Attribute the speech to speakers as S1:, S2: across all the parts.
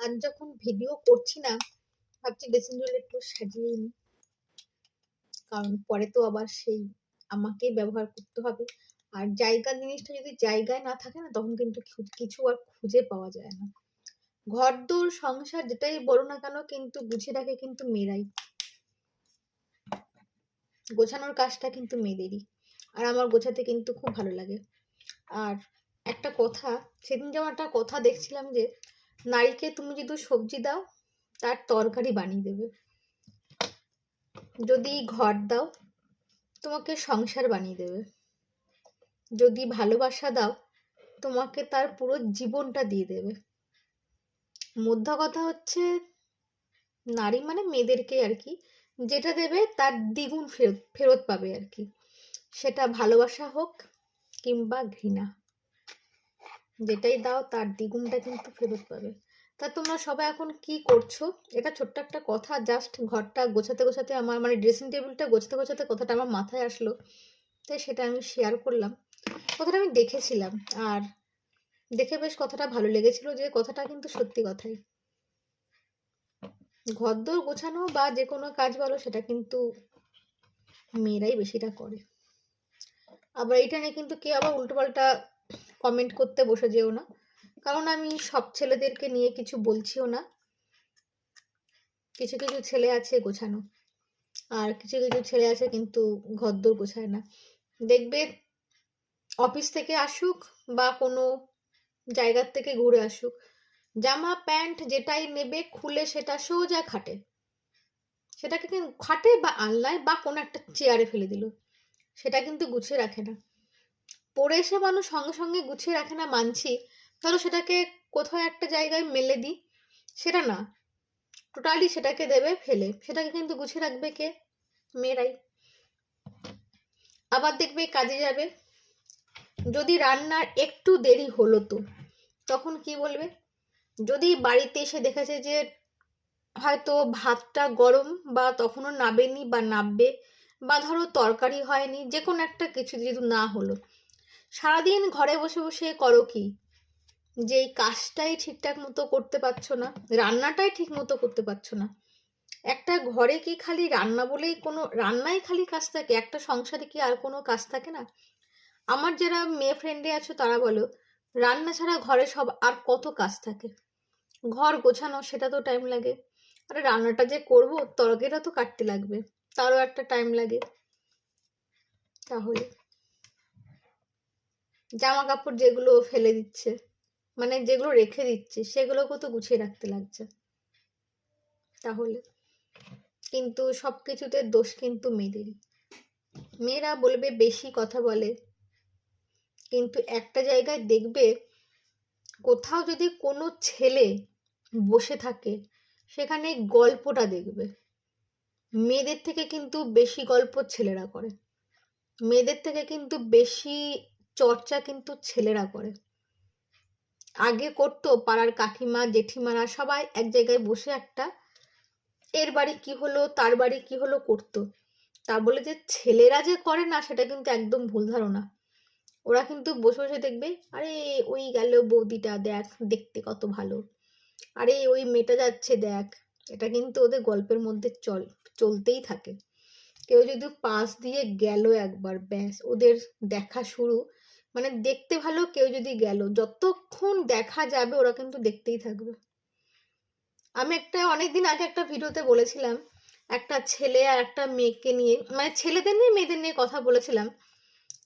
S1: আজ যখন ভিডিও করছি না, ভাবছি ড্রেসিং টেবিল একটু সাজিয়ে নিই। কারণ পরে তো আবার সেই আমাকেই ব্যবহার করতে হবে। আর জায়গা জিনিসটা যদি জায়গায় না থাকে না, তখন কিন্তু কিছু আর খুঁজে পাওয়া যায় না। ঘর দূর সংসার যেটাই বলো না কেন, কিন্তু গুছিয়ে রাখে কিন্তু মেয়েরাই। গোছানোর কাজটা কিন্তু মেয়েদেরই। আর আমার গোছাতে কিন্তু খুব ভালো লাগে। আর একটা কথা, সেদিন যেমন একটা কথা দেখছিলাম যে নারীকে তুমি যদি সবজি দাও, তার তরকারি বানিয়ে দেবে। যদি ঘর দাও, তোমাকে সংসার বানিয়ে দেবে। যদি ভালোবাসা দাও, তোমাকে তার পুরো জীবনটা দিয়ে দেবে। মোদ্দা কথা হচ্ছে, নারী মানে মেয়েদেরকে আর কি, যেটা দেবে তার দ্বিগুণ ফেরত ফেরত পাবে আর কি। সেটা ভালোবাসা হোক কিংবা ঘৃণা। যেটাই দাও, তার দ্বিগুণটা কিন্তু ফেরত পাবে। তা তোমরা সবাই এখন কি করছ? এটা ছোট্ট একটা কথা জাস্ট ঘরটা গোছাতে গোছাতে আমার মানে ড্রেসিং টেবিলটা গোছাতে গোছাতে কথাটা আমার মাথায় আসলো, তাই সেটা আমি শেয়ার করলাম। কথাটা আমি দেখেছিলাম, আর দেখে বেশ কথাটা ভালো লেগেছিল যে কথাটা কিন্তু সত্যি কথাই। ঘরদোর গোছানো বা যে কোনো কাজ বলো, সেটা কিন্তু মেয়েরাই বেশিটা করে। আবার এটা নিয়ে কিন্তু কেউ আবার উল্টোপাল্টা কমেন্ট করতে বসে যেও না। কারণ আমি সব ছেলেদেরকে নিয়ে কিছু বলছিও না। কিছু কিছু ছেলে আছে গোছানো, আর কিছু কিছু ছেলে আছে কিন্তু ঘরদোর গোছায় না। দেখবে অফিস থেকে আসুক বা কোনো জায়গার থেকে ঘুরে আসুক, জামা, প্যান্ট যেটাই নেবে, খুলে সেটা সোজা খাটে। সেটাকে কিন্তু খাটে বা আনলায় বা কোনো একটা চেয়ারে ফেলে দিল। সেটা কিন্তু গুছিয়ে রাখে না। পরে এসে মানুষ সঙ্গে সঙ্গে গুছিয়ে রাখে না মানছি। ধরো সেটাকে কোথাও একটা জায়গায় মেলে দিই। সেটা না টোটালি সেটাকে দেবে ফেলে। সেটাকে কিন্তু গুছিয়ে রাখবে কে? মেয়েরাই। আবার দেখবে কাজে যাবে। যদি রান্নার একটু দেরি হলো তো, তখন কি বলবে? যদি বাড়িতে এসে দেখেছে যে হয়তো ভাতটা গরম বা তখনও নাবেনি বা নাববে বা ধরো তরকারি হয়নি যে কোনো একটা কিছু যেহেতু না হলো সারাদিন ঘরে বসে বসে করো কি? যে এই কাজটাই ঠিকঠাক মতো করতে পারছ না, রান্নাটাই ঠিক মতো করতে পারছ না। একটা ঘরে কি খালি রান্না বলেই কোনো, রান্নাই খালি কাজ থাকে? একটা সংসারে কি আর কোনো কাজ থাকে না? আমার যারা মেয়ে ফ্রেন্ডে আছো তারা বলো, রান্না ছাড়া ঘরে সব আর কত কাজ থাকে? ঘর গোছানো, সেটা তো টাইম লাগে। আরে রান্নাটা যে করব, তরকারিটা তো কাটতে লাগবে। তারও একটা টাইম লাগে। তাহলে জামা কাপড় যেগুলো ফেলে দিচ্ছে মানে যেগুলো রেখে দিচ্ছে, সেগুলোকেও তো গুছিয়ে রাখতে লাগছে। তাহলে কিন্তু সব কিছুতে দোষ কিন্তু মেয়েদেরই। মেয়েরা বলবে, বেশি কথা বলে। কিন্তু একটা জায়গায় দেখবে, কোথাও যদি কোনো ছেলে বসে থাকে, সেখানে গল্পটা দেখবে। মেয়েদের থেকে কিন্তু বেশি গল্প ছেলেরা করে। মেয়েদের থেকে কিন্তু বেশি চর্চা কিন্তু ছেলেরা করে। আগে করতো পাড়ার কাকিমা, জেঠিমারা সবাই এক জায়গায় বসে একটা, এর বাড়ি কি হলো, তার বাড়ি কি হলো করতো। তা বলে যে ছেলেরা যে করে না, সেটা কিন্তু একদম ভুল ধারণা। ওরা কিন্তু বসে বসে দেখবে, আরে, ওই গেল বৌদিটা, দেখ, দেখতে কত ভালো। আরে, ওই মেয়েটা যাচ্ছে, দেখ। এটা কিন্তু ওদের গল্পের মধ্যে চল, চলতেই থাকে। কেউ যদি পাশ দিয়ে গেল একবার, ব্যাস, ওদের দেখা শুরু মানে দেখতে ভালো কেউ যদি গেল, যতক্ষণ দেখা যাবে ওরা কিন্তু দেখতেই থাকবে। আমি একটা, অনেকদিন আগে একটা ভিডিওতে বলেছিলাম, একটা ছেলে আর একটা মেয়েকে নিয়ে মানে ছেলেদের নিয়ে মেয়েদের নিয়ে কথা বলেছিলাম,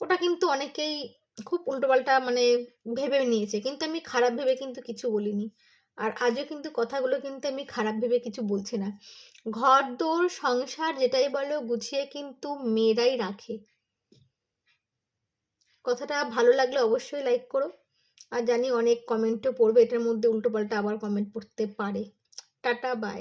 S1: ওটা কিন্তু অনেকেই খুব উল্টোপাল্টা মানে ভেবে নিয়েছে, কিন্তু আমি খারাপ ভেবে কিন্তু কিছু বলিনি। আর আজও কিন্তু কথাগুলো কিন্তু আমি খারাপ ভেবে কিছু বলছি না। ঘর দৌড় সংসার যেটাই বলো গুছিয়ে কিন্তু মেয়েরাই রাখে। কথাটা ভালো লাগলে অবশ্যই লাইক করো। আর জানি অনেক কমেন্টও পড়বে, এটার মধ্যে উল্টোপাল্টা আবার কমেন্ট পড়তে পারে। Tata bye